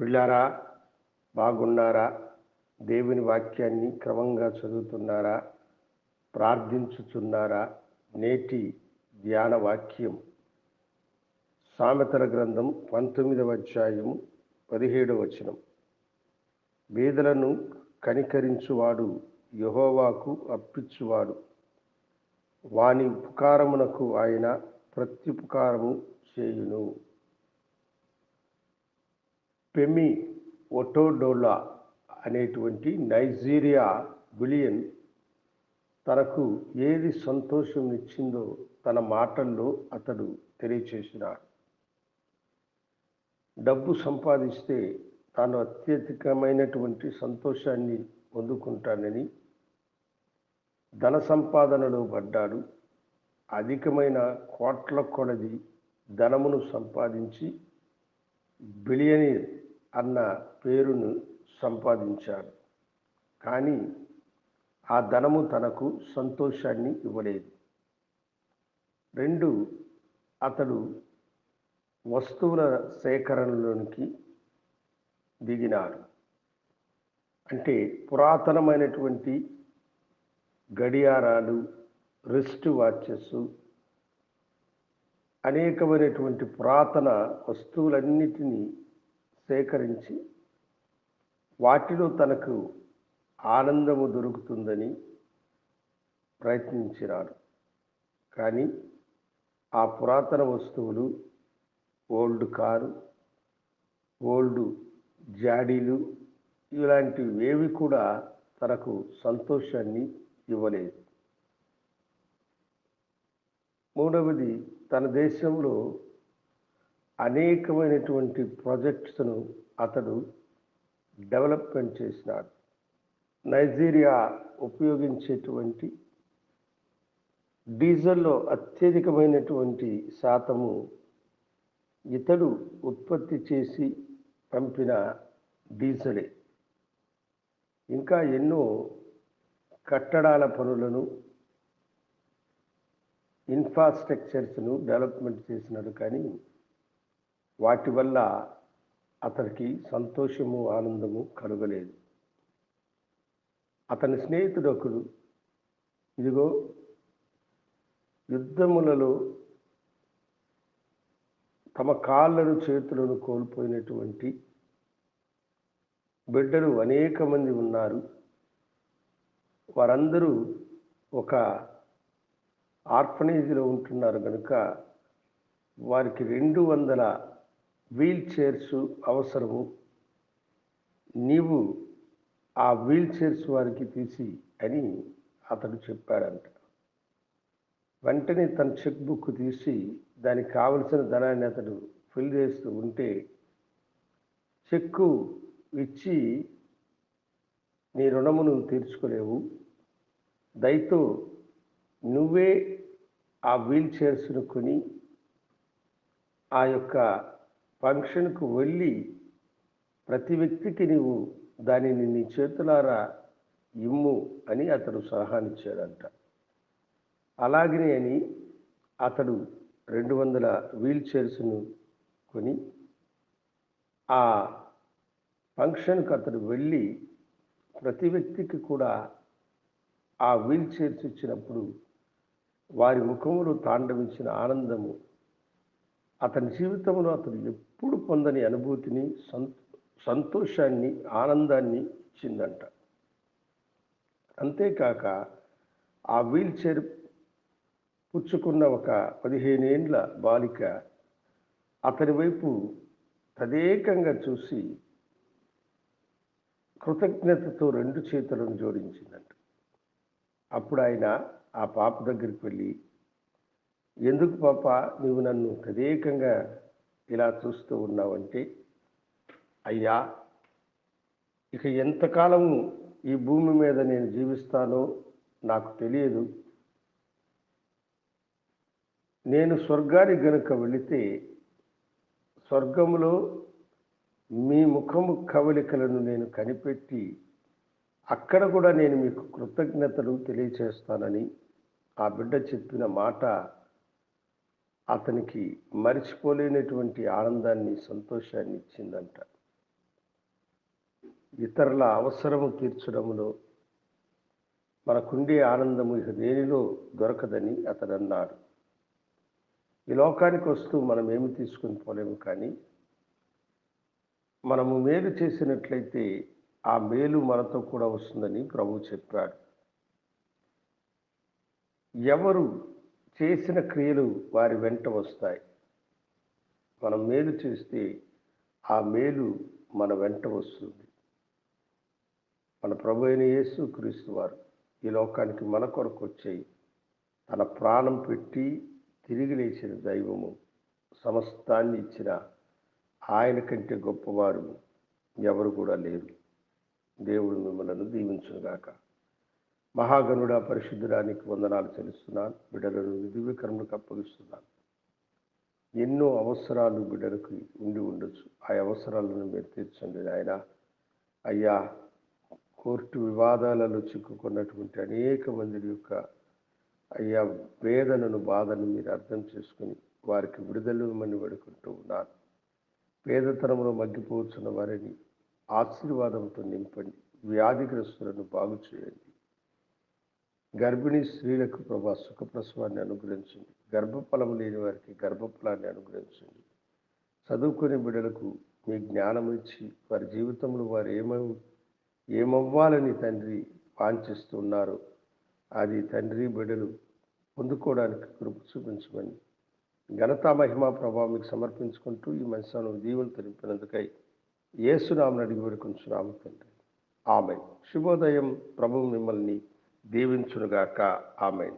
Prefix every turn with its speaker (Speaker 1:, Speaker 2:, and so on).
Speaker 1: పిల్లారా బాగున్నారా? దేవుని వాక్యాన్ని క్రమంగా చదువుతున్నారా? ప్రార్థించుచున్నారా? నేటి ధ్యాన వాక్యం. సామెతల గ్రంథం పంతొమ్మిదవ అధ్యాయం పదిహేడవ వచనం. బీదలను కనికరించువాడు యహోవాకు అప్పిచ్చువాడు. వాని ఉపకారమునకు ఆయన ప్రత్యుపకారము చేయును. పెమి ఒటోడోలా అనేటువంటి నైజీరియా బిలియన్ తనకు ఏది సంతోషం ఇచ్చిందో తన మాటల్లో అతడు తెలియచేసినాడు. డబ్బు సంపాదిస్తే తాను అత్యధికమైనటువంటి సంతోషాన్ని పొందుకుంటానని ధన సంపాదనలో పడ్డాడు. అధికమైన కోట్ల కొలది ధనమును సంపాదించి బిలియనీర్ అన్న పేరును సంపాదించాడు. కానీ ఆ ధనము తనకు సంతోషాన్ని ఇవ్వలేదు. రెండు అతడు వస్తువుల సేకరణలోనికి దిగినాడు. అంటే పురాతనమైనటువంటి గడియారాలు రిస్ట్ వాచెస్ అనేకమైనటువంటి పురాతన వస్తువులన్నిటినీ సేకరించి వాటిలో తనకు ఆనందము దొరుకుతుందని ప్రయత్నించినాడు. కానీ ఆ పురాతన వస్తువులు ఓల్డ్ కారు ఓల్డ్ జాడీలు ఇలాంటివి ఏవి కూడా తనకు సంతోషాన్ని ఇవ్వలేదు. మూడవది తన దేశంలో అనేకమైనటువంటి ప్రాజెక్ట్స్ను అతడు డెవలప్మెంట్ చేసినాడు. నైజీరియా ఉపయోగించేటువంటి డీజిల్లో అత్యధికమైనటువంటి శాతము ఇతడు ఉత్పత్తి చేసి పంపిన డీజిలే. ఇంకా ఎన్నో కట్టడాల పనులను ఇన్ఫ్రాస్ట్రక్చర్స్ను డెవలప్మెంట్ చేసినాడు కానీ వాటి వల్ల అతనికి సంతోషము ఆనందము కలగలేదు. అతని స్నేహితుడు ఒకడు ఇదిగో యుద్ధములలో తమ కాళ్ళను చేతులను కోల్పోయినటువంటి బిడ్డలు అనేక మంది ఉన్నారు. వారందరూ ఒక ఆర్ఫనేజ్లో ఉంటున్నారు కనుక వారికి రెండు వందల వీల్ చైర్స్ అవసరము. నీవు ఆ వీల్ చైర్స్ వారికి తీసి అని అతడు చెప్పాడంట. వెంటనే తన చెక్ బుక్ తీసి దానికి కావలసిన ధనాన్ని అతడు ఫిల్ చేస్తూ ఉంటే చెక్కు ఇచ్చి నీ రుణమును తీర్చుకోలేవు. దయతో నువ్వే ఆ వీల్ చైర్స్ను కొని ఆ యొక్క ఫంక్షన్కు వెళ్ళి ప్రతి వ్యక్తికి నీవు దానిని నీ చేతులారా ఇమ్ము అని అతడు సలహానిచ్చాడంట. అలాగనే అని అతడు రెండు వందల వీల్ చైర్స్ను కొని ఆ ఫంక్షన్కు అతడు వెళ్ళి ప్రతి వ్యక్తికి కూడా ఆ వీల్ చైర్స్ ఇచ్చినప్పుడు వారి ముఖములు తాండవించిన ఆనందము. అతని జీవితంలో అతను ఎప్పుడు పొందని అనుభూతిని సంతోషాన్ని ఆనందాన్ని ఇచ్చిందంట. అంతేకాక ఆ వీల్ చైర్ పుచ్చుకున్న ఒక పదిహేనేండ్ల బాలిక అతని వైపు తదేకంగా చూసి కృతజ్ఞతతో రెండు చేతులను జోడించిందంట. అప్పుడు ఆయన ఆ పాప దగ్గరికి వెళ్ళి ఎందుకు పాప నువ్వు నన్ను తదేకంగా ఇలా చూస్తూ ఉన్నావంటే? అయ్యా ఇక ఎంతకాలము ఈ భూమి మీద నేను జీవిస్తానో నాకు తెలియదు. నేను స్వర్గానికి గనుక వెళితే స్వర్గములో మీ ముఖము కవలికలను నేను కనిపెట్టి అక్కడ కూడా నేను మీకు కృతజ్ఞతలు తెలియచేస్తానని ఆ బిడ్డ చెప్పిన మాట అతనికి మరిచిపోలేనటువంటి ఆనందాన్ని సంతోషాన్ని ఇచ్చిందంట. ఇతరుల అవసరము తీర్చడంలో మనకుండే ఆనందము ఇక దేనిలో దొరకదని అతడు అన్నాడు ఈ లోకానికి వస్తూ మనం ఏమి తీసుకుని పోలేము కానీ మనము మేలు చేసినట్లయితే ఆ మేలు మనతో కూడా వస్తుందని ప్రభు చెప్పాడు. ఎవరు చేసిన క్రియలు వారి వెంట వస్తాయి. మనం మేలు చేస్తే ఆ మేలు మన వెంట వస్తుంది. మన ప్రభు అయిన యేసు క్రీస్తు వారు ఈ లోకానికి మన కొరకు వచ్చాయి తన ప్రాణం పెట్టి తిరిగి లేచిన దైవము సమస్తాన్ని ఇచ్చిన ఆయన కంటే గొప్పవారు ఎవరు కూడా లేరు. దేవుడు మిమ్మల్ని దీవించుగాక మహాగణుడ పరిశుద్ధుడానికి వందనాలు చెల్లిస్తున్నాను. బిడ్డలను దివ్యకర్మలకు అప్పగిస్తున్నాను. ఎన్నో అవసరాలు బిడ్డలకు ఉండి ఉండొచ్చు. ఆ అవసరాలను మీరు తీర్చండి ఆయన అయ్యా కోర్టు వివాదాలలో చిక్కుకున్నటువంటి అనేక మంది యొక్క అయ్యా వేదనను బాధను మీరు అర్థం చేసుకుని వారికి విడుదల ఇవ్వమని వేడుకుంటూ ఉన్నాను. పేదతనంలో మగ్గిపోతున్న వారిని ఆశీర్వాదంతో నింపండి వ్యాధిగ్రస్తులను బాగు చేయండి. గర్భిణీ స్త్రీలకు ప్రభా సుఖప్రసవాన్ని అనుగ్రహించండి. గర్భఫలం లేని వారికి గర్భఫలాన్ని అనుగ్రహించండి. చదువుకునే బిడ్డలకు మీ జ్ఞానం ఇచ్చి వారి జీవితంలో వారు ఏమవు ఏమవ్వాలని తండ్రి వాంఛిస్తున్నారో అది తండ్రి బిడ్డలు పొందుకోవడానికి కృప చూపించమని ఘనతా మహిమా ప్రభావం మీకు సమర్పించుకుంటూ ఈ మంచి దీవులు తెలిపినందుకై యేసునామని అడిగి వేడుకుంటున్నాము తండ్రి. ఆమె శుభోదయం ప్రభు మిమ్మల్ని దీవించునుగాక. ఆమె